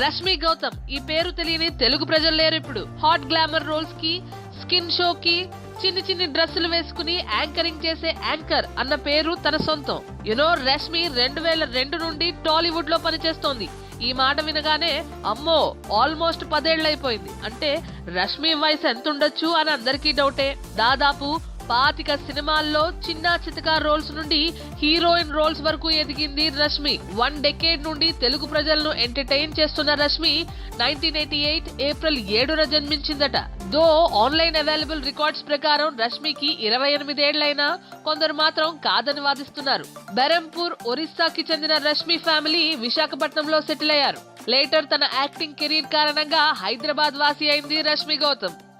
రష్మి గౌతమ్. ఈ పేరు తెలియని తెలుగు ప్రజలు లేరు ఇప్పుడు. హాట్ గ్లామర్ రోల్స్కి స్కిన్ షో కి చిన్ని చిన్ని డ్రెస్సులు వేసుకుని యాంకరింగ్ చేసే యాంకర్ అన్న పేరు తన సొంతం. యునో రష్మి రెండు వేల రెండు నుండి టాలీవుడ్లో పనిచేస్తోంది. ఈ మాట వినగానే అమ్మో ఆల్మోస్ట్ పదేళ్ళైపోయింది అంటే రష్మి వయసు ఎంత ఉండొచ్చు అని అందరికీ డౌటే. దాదాపు పాతిక సినిమాల్లో చిన్న చితకా రోల్స్ నుండి హీరోయిన్ రోల్స్ వరకు ఎదిగింది రష్మి. వన్ డెకేడ్ నుండి తెలుగు ప్రజలను ఎంటర్టైన్ చేస్తున్న Rashmi nineteen eighty eight April ఏడున జన్మించిందట. దో ఆన్లైన్ అవైలబుల్ రికార్డ్స్ ప్రకారం రష్మికి ఇరవై ఎనిమిదేళ్ళైనా కొందరు మాత్రం కాదని వాదిస్తున్నారు. బెరంపూర్ ఒరిస్సాకి చెందిన రష్మి ఫ్యామిలీ విశాఖపట్నంలో సెటిల్ అయ్యారు. లేటర్ తన యాక్టింగ్ కెరీర్ కారణంగా హైదరాబాద్ వాసి అయింది రష్మి గౌతమ్.